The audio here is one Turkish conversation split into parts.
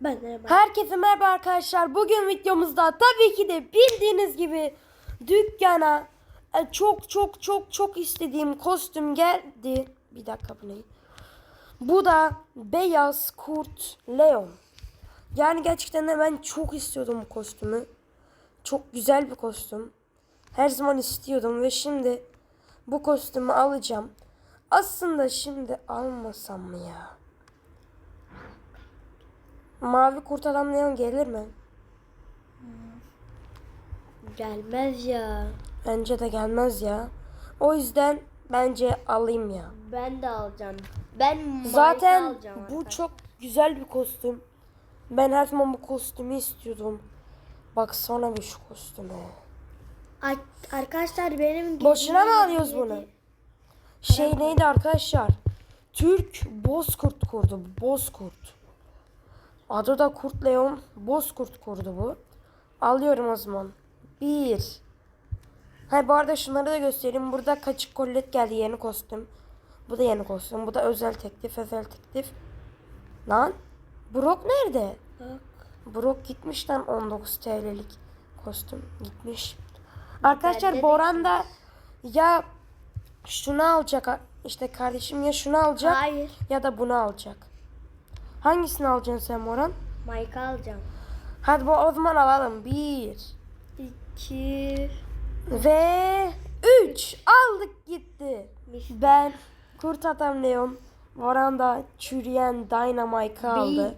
Ben de ben. Herkese merhaba arkadaşlar. Bugün videomuzda tabii ki de bildiğiniz gibi dükkana e, çok çok çok çok istediğim kostüm geldi. Bir dakika bu ne? Bu da beyaz kurt Leon. Yani gerçekten de ben çok istiyordum bu kostümü. Çok güzel bir kostüm. Her zaman istiyordum ve şimdi bu kostümü alacağım. Aslında şimdi almasam mı ya? Mavi kurt adam Leon gelir mi? Gelmez ya. Bence de gelmez ya. O yüzden bence alayım ya. Ben de alacağım. Ben Mike'ı Zaten alacağım bu çok güzel bir kostüm. Ben her zaman bu kostümü istiyordum. Baksana bir şu kostüme. Arkadaşlar benim Boşuna mı alıyoruz bunu? Şey neydi arkadaşlar? Türk Bozkurt kurdu. Bozkurt. Adı da Kurt Leon. Bozkurt kurdu bu. Alıyorum o zaman. Bir. Ha bu arada şunları da göstereyim. Burada kaçık kollet geldi yeni kostüm. Bu da yeni kostüm. Bu da özel teklif, özel teklif. Lan Brock nerede? Bak. Brock gitmiş lan 19 TL'lik kostüm gitmiş. Arkadaşlar Boran da ya şunu alacak işte kardeşim ya şunu alacak Hayır. ya da bunu alacak. Hangisini alacaksın sen Boran? Mike'ı alacağım. Hadi bu o zaman alalım. Bir İki. ve üç aldık gitti. Ben Kurt Adam Leon Boran da çürüyen Dynamite aldı.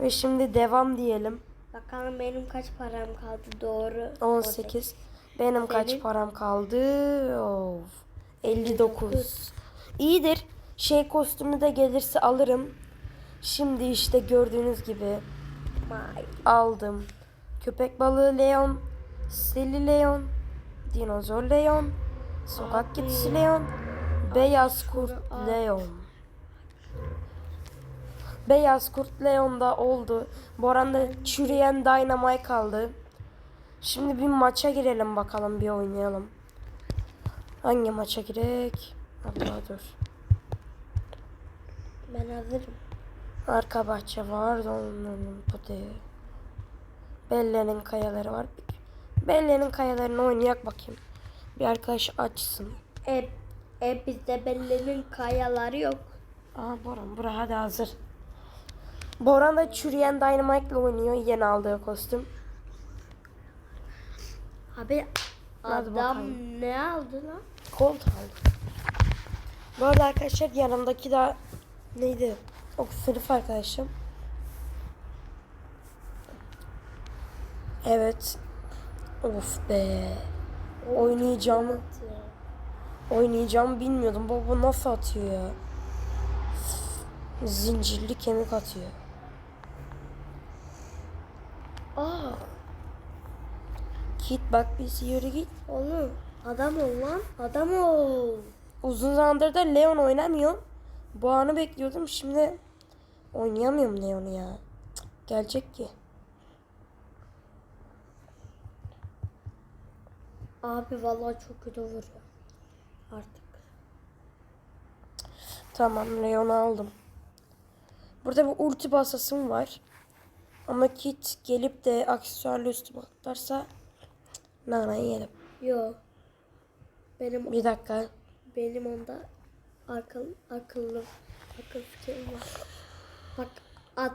Ve şimdi devam diyelim. Bakalım benim kaç param kaldı doğru. 18. Benim kaç Senin? param kaldı? Of. 59. İyidir. Şey kostümü de gelirse alırım. Şimdi işte gördüğünüz gibi aldım. Köpek balığı Leon, Seli Leon, Dinozor Leon, Sokak Abi. kedisi Leon, Beyaz kurt. Leon. Beyaz kurt Leon da oldu. Boran'da çürüyen Dynamite kaldı. Şimdi bir maça girelim bakalım bir oynayalım. Hangi maça girek? Allah dur. Ben hazırım. Arka bahçe var. Bu değil. Belle'nin kayaları var. Belle'nin kayalarını oynayak bakayım. Bir arkadaş açsın. E, e bizde bellerin kayaları yok. Aa Boran bura hadi hazır. Boran da çürüyen Dynamite ile oynuyor. Yeni aldığı kostüm. Abi Hadi adam bakalım. ne aldı lan? Colt aldı. Bu arada arkadaşlar yanımdaki de neydi? O sınıf arkadaşım. Evet. Of be. Oynayacağımı oynayacağımı bilmiyordum. Baba nasıl atıyor ya? Zincirli kemik atıyor. Aa Git bak biz yürü git. oğlum adam ol lan adam ol. Uzun zamandır da Leon oynamıyorum. Bu anı bekliyordum. Şimdi oynayamıyorum Leon'u ya. Cık, Gelecek ki. Abi vallahi çok kötü vuruyor. Artık. Tamam Leon'u aldım. Burada bir ulti basasım var. Ama Kit gelip de aksesuarlı üstüme atlarsa nanayı yerim. Yo. Benim Bir dakika. benim onda akıl akıllı akıl fikrim var. Bak at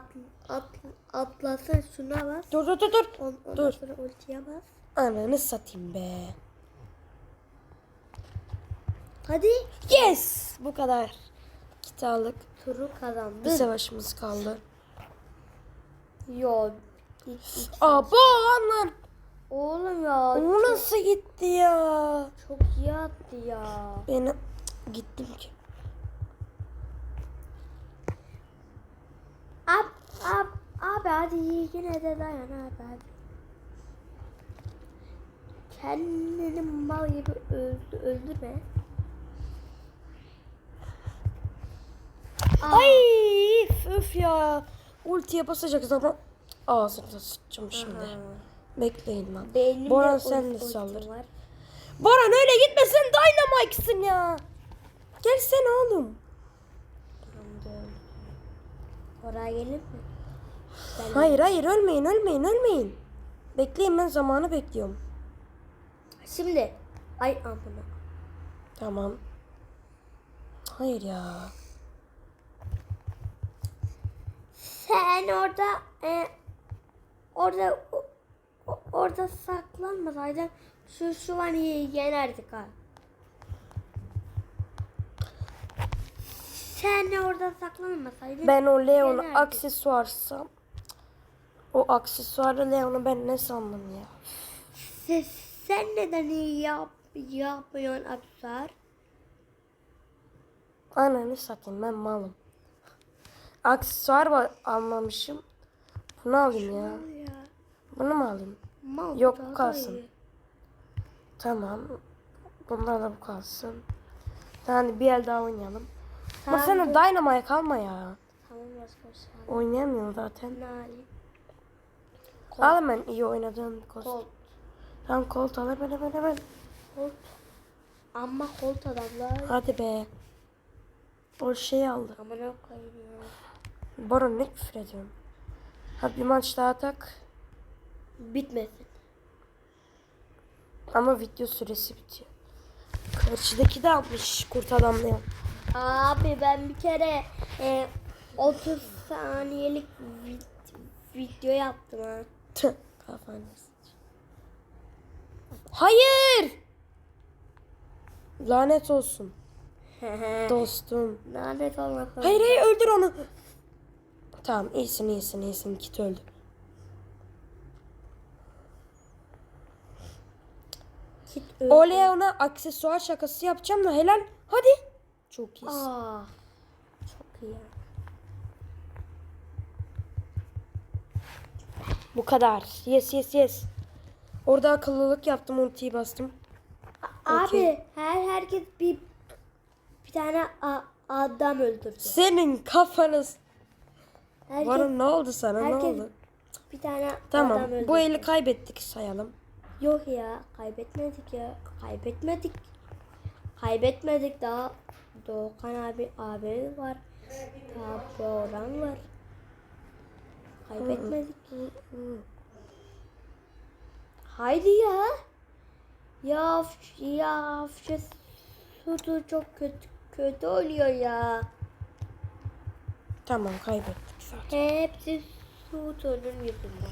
at atlasın şuna bas. Dur dur dur dur. On, ondan Dur. sonra ultiye bas. Ananı satayım be. Hadi. Yes! Bu kadar. Kit aldık. Turu Bir kazandın. savaşımız kaldı. Yo. Bu lan. Oğlum ya. O nasıl gitti ya? Çok iyi attı ya. Cık, gittim ki. Hadi yine de dayan abi hadi. Kendini mal gibi öldü, öldürme. Aa, Ay üf, ya. Ultiye basacak zaman ağzınıza sıçacağım şimdi. Bekleyin lan. Benim Boran sen de saldır. var. Boran öyle gitmesin Dynamite'sın ya. Gelsene oğlum. Oraya gelir mi? Ben- Hayır hayır ölmeyin ölmeyin ölmeyin. Bekleyin ben zamanı bekliyorum. Şimdi. Ay amına. Tamam. Hayır ya. Sen orada e, orada o- orada saklanmasaydın şu şu an iyi yenerdik ha. Sen orada saklanmasaydın Ben o Leon'u aksesuarsam o aksesuarlı Leon'u ben ne sandım ya? Se- sen neden iyi yap, yapmıyorsun Absar? Ananı satayım ben malım. Aksesuar var almamışım. Bunu alayım ya. Ya, Bunu mu alayım? mal Yok, bu kalsın. iyi. Tamam. Bunlar da bu kalsın. Hadi bir el daha oynayalım. Ama Tamam, sana dur. Dynamite kalma ya. Tamam başka Oynayamıyorum zaten. Ne alayım? Al hemen iyi oynadığın kostüm. Colt. Tamam kolt al hemen hemen hemen. Colt. Ama Colt adamlar. Hadi be. O şeyi aldı. Amına koyayım ya. Baron ne küfür ediyorsun? Hadi bir maç daha tak. Bitmesin. Ama video süresi bitiyor. Karşıdaki de almış kurt adam Leon. Abi ben bir kere e, 30 saniyelik vid- video yaptım ha. Tüh, Kafanı sıç. Hayır! Lanet olsun dostum. Lanet olmasın. Hayır hayır öldür onu. Tamam iyisin iyisin iyisin kit öldü. Kit O Leon'a aksesuar şakası yapacağım da helal. Hadi. Çok iyisin. Aa, çok iyi. Bu kadar. Yes yes yes. Orada akıllılık yaptım ultiyi bastım. Abi her herkes bir bir tane a- adam öldürdü. Senin kafanız. Herkes Bana ne oldu sana ne herkes oldu? bir tane Tamam adam öldürdü. bu eli kaybettik sayalım. Yok ya kaybetmedik ya. Kaybetmedik. Kaybetmedik daha. Doğukan abi abi var. Daha Boran var. Kaybetmedik. Haydi ya. Ya ya şu Sudu çok kötü kötü oluyor ya. Tamam kaybettik zaten. Hepsi Sudu'nun yüzünden.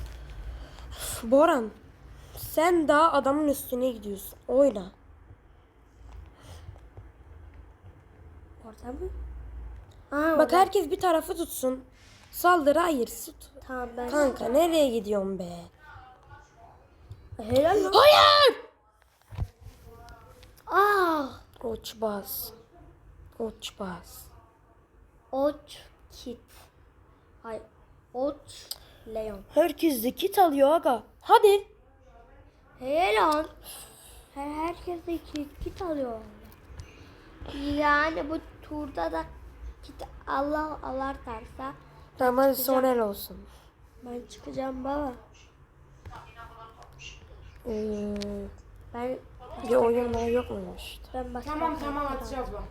Boran sen daha adamın üstüne gidiyorsun. Oyna. Orada mı? Aa, Bak orada. herkes bir tarafı tutsun. Saldırı hayır tut. Tamam ben. Kanka nereye gidiyorsun be? Helal lan. Hayır! Ah. Uçbaz. Uçbaz. Oç kit. Ay. Oç Leon. Herkes de kit alıyor aga. Hadi. Helal. Her herkes de kit, kit alıyor. Yani bu turda da kit Allah Allah derse Tamam hadi son el olsun. ben çıkacağım baba. Ee, Ben bir oyun daha yok muymuş? ben başka Tamam tamam atacağız bak.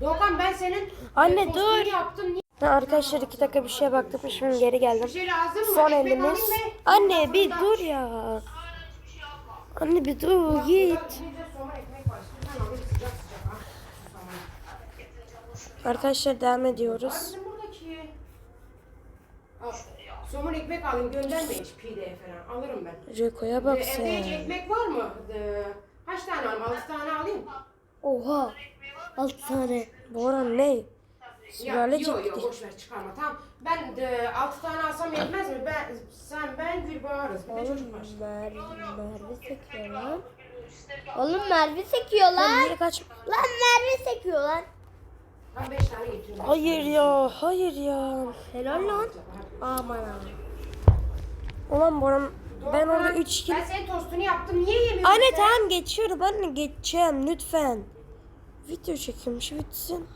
Doğukan ben senin Anne, e, dur. yaptım. Niye- arkadaşlar iki dakika bir şeye baktım. Şimdi geri geldim. Bir şey lazım mı? Son Ekmek elimiz. alayım mı? Anne bir dur ya. Anne bir dur git. Arkadaşlar devam ediyoruz. Al. Somun ekmek alayım gönderme hiç pide falan alırım ben. Reko'ya Ee, bak evde hiç sen. ekmek var mı? Ee, kaç tane alayım? Altı tane alayım. Oha. Alt tane. Boran ne? Ya, Sülale yok yok boş ver çıkarma tamam. Ben de altı tane alsam yetmez mi? Ben sen ben Gül bağırız. Bir de çocuk var. Oğlum Merve, Merve sekiyor lan. Oğlum Merve sekiyor Lan lan. niye kaç? Lan Merve sekiyor lan. Ben beş tane getiriyorum. Hayır ya, hayır ya. Helal lan. Aman aman. Ulan Boran ben orada Doğukan, 3 kill. Ben senin tostunu yaptım. Niye yemiyorsun Anne sen? tamam geçiyorum anne geçeceğim lütfen. Video çekilmiş bitsin.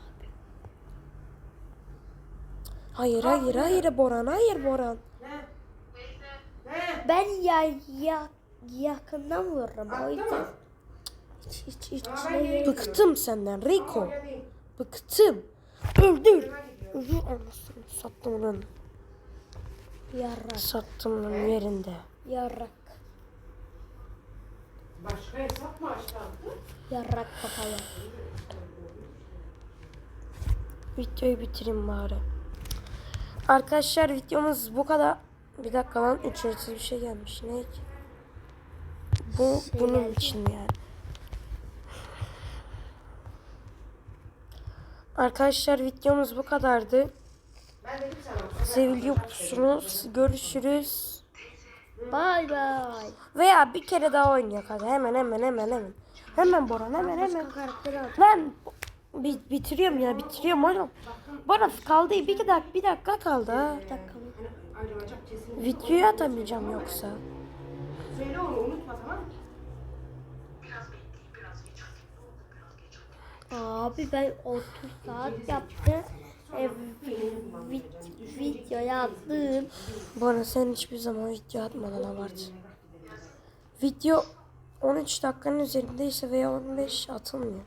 Hayır hayır hayır Boran hayır Boran. Ben ya, ya yakından vururum o Attı yüzden. mı? Hiç, hiç, hiç ben gidiyorum. Bıktım senden Rico. Değil. Bıktım. Öldür. Ben. Öldür anasını Sattım onun. Yarrak. Sattım onun yerinde. Yarrak. Başka hesap mı açtı attı? Yarrak kapalı. Videoyu bitireyim bari. Arkadaşlar videomuz bu kadar. Bir dakika lan ücretsiz bir şey gelmiş. Ne ki? Bu Şey bunun geldi. için yani. Arkadaşlar videomuz bu kadardı. Sana. Seviliyorsunuz. Görüşürüz. Bay bay. Veya bir kere daha oynayak hadi. Hemen hemen hemen hemen. Hemen Boran hemen hemen. Lan bi- bitiriyorum ya bitiriyorum oğlum. Boran kaldı bir dakika bir dakika kaldı ha. Bir dakika. mı? Ayrılacak kesin. Videoyu atamayacağım yoksa. Söyle onu unutma tamam mı? Abi ben 30 saat yaptım. E, vi- video yaptım. Boran sen hiçbir zaman video atmadan abart. Video 13 dakikanın üzerindeyse veya 15 atılmıyor.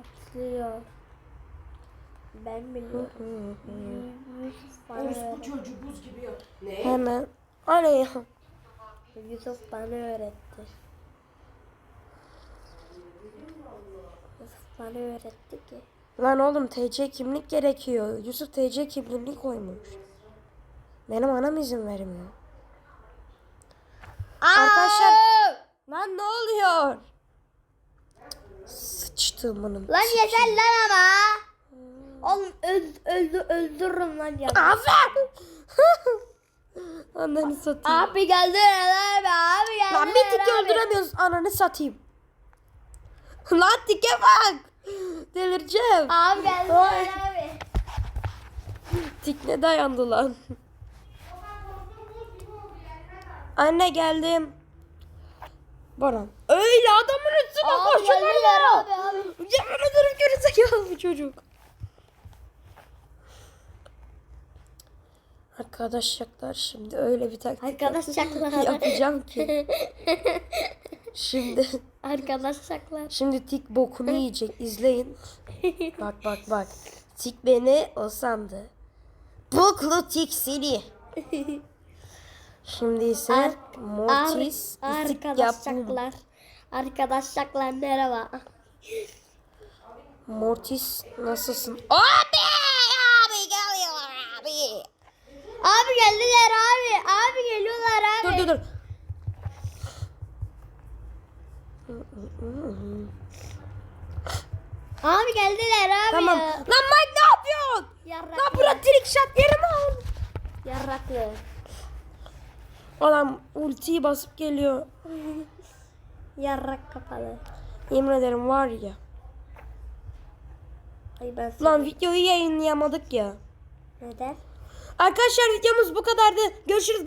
Atlıyor. Ben biliyorum. Bana, Orospu çocuğu buz gibi yok. Ne? Hemen. Ana ya. Yusuf bana öğretti. Yusuf bana öğretti ki. Lan oğlum TC kimlik gerekiyor. Yusuf TC kimliğini koymuş. Benim anam izin vermiyor. Arkadaşlar. Lan ne oluyor? Sıçtım bunun. Lan yeter lan ama. Oğlum öld, öldü, öldürürüm lan ya. Aferin. Ananı satayım. Abi geldi abi abi geldi. Lan bir tik öldüremiyoruz. Ananı satayım. Lan tike bak. Delireceğim. Abi geldi Ay. abi. Tik ne dayandı lan? Anne geldim. Baran. Öyle adamın üstüne Abi koşuyor geldiler ya. abi abi. Yemin ederim gerizekalı bu çocuk. Arkadaşlar şimdi öyle bir taktik Arkadaşlar. yapacağım ki. Şimdi Arkadaşlar. şimdi tik bokunu yiyecek. İzleyin. Bak bak bak. Tik beni o sandı. Boklu tik seni. Şimdi ise Ar- Mortis Ar- arkadaşlar. Arkadaşlar merhaba. Mortis nasılsın? Abi! Abi geliyorlar abi. Abi geldiler abi. Abi geliyorlar abi. Dur dur dur. Abi geldiler abi. Tamam. ya. Lan Mike ne yapıyorsun? Yarraklı. Lan bırak trick shot yerimi al. Yarraklı. Adam ultiyi basıp geliyor. Yarrak kapalı. Yemin ederim var ya. Ay ben Lan videoyu yayınlayamadık ya. Neden? Arkadaşlar videomuz bu kadardı. Görüşürüz.